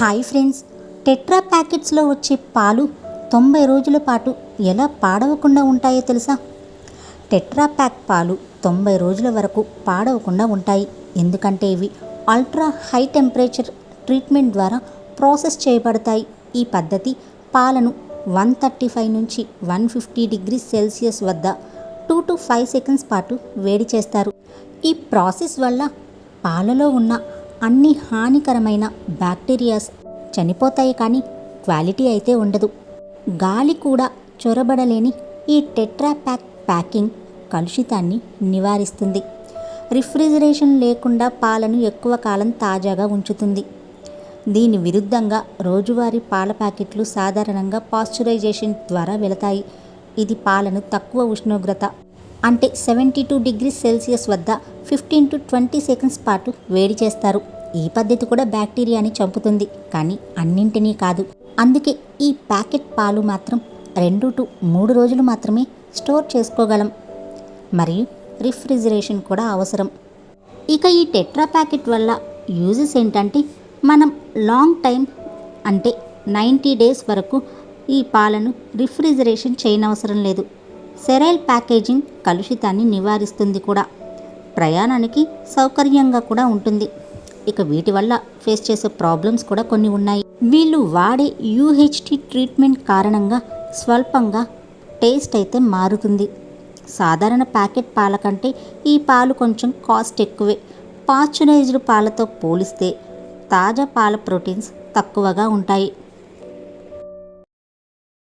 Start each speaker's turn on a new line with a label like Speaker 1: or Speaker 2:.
Speaker 1: Hi friends tetra ప్యాకెట్స్లో వచ్చే పాలు తొంభై రోజుల పాటు ఎలా పాడవకుండా ఉంటాయో తెలుసా? టెట్రా ప్యాక్ పాలు తొంభై రోజుల వరకు పాడవకుండా ఉంటాయి. ఎందుకంటే ఇవి అల్ట్రా హై టెంపరేచర్ ట్రీట్మెంట్ ద్వారా ప్రాసెస్ చేయబడతాయి. ఈ పద్ధతి పాలను వన్ థర్టీ ఫైవ్ నుంచి వన్ ఫిఫ్టీ డిగ్రీ సెల్సియస్ వద్ద టూ టు ఫైవ్ సెకండ్స్ పాటు వేడి చేస్తారు. ఈ ప్రాసెస్ వల్ల పాలలో ఉన్న అన్ని హానికరమైన బ్యాక్టీరియాస్ చనిపోతాయి కానీ క్వాలిటీ అయితే ఉండదు. గాలి కూడా చొరబడలేని ఈ టెట్రాప్యాక్ ప్యాకింగ్ కలుషితాన్ని నివారిస్తుంది. రిఫ్రిజిరేషన్ లేకుండా పాలను ఎక్కువ కాలం తాజాగా ఉంచుతుంది. దీని విరుద్ధంగా రోజువారీ పాల ప్యాకెట్లు సాధారణంగా పాశ్చరైజేషన్ ద్వారా వెళతాయి. ఇది పాలను తక్కువ ఉష్ణోగ్రత అంటే సెవెంటీ టూ డిగ్రీ సెల్సియస్ వద్ద ఫిఫ్టీన్ టు ట్వంటీ సెకండ్స్ పాటు వేడి చేస్తారు. ఈ పద్ధతి కూడా బ్యాక్టీరియాని చంపుతుంది కానీ అన్నింటినీ కాదు. అందుకే ఈ ప్యాకెట్ పాలు మాత్రం రెండు టు మూడు రోజులు మాత్రమే స్టోర్ చేసుకోగలం. మరియు రిఫ్రిజిరేషన్ కూడా అవసరం. ఇక ఈ టెట్రా ప్యాకెట్ వల్ల యూజెస్ ఏంటంటే మనం లాంగ్ టైం అంటే నైంటీ డేస్ వరకు ఈ పాలను రిఫ్రిజిరేషన్ చేయనవసరం లేదు. సెరైల్ ప్యాకేజింగ్ కలుషితాన్ని నివారిస్తుంది కూడా. ప్రయాణానికి సౌకర్యంగా కూడా ఉంటుంది. ఇక వీటి వల్ల ఫేస్ చేసే ప్రాబ్లమ్స్ కూడా కొన్ని ఉన్నాయి. వీళ్ళు వాడే యూహెచ్టి ట్రీట్మెంట్ కారణంగా స్వల్పంగా టేస్ట్ అయితే మారుతుంది. సాధారణ ప్యాకెట్ పాల కంటే ఈ పాలు కొంచెం కాస్ట్ ఎక్కువే. పాశ్చరైజ్డ్ పాలతో పోలిస్తే తాజా పాల ప్రోటీన్స్ తక్కువగా ఉంటాయి.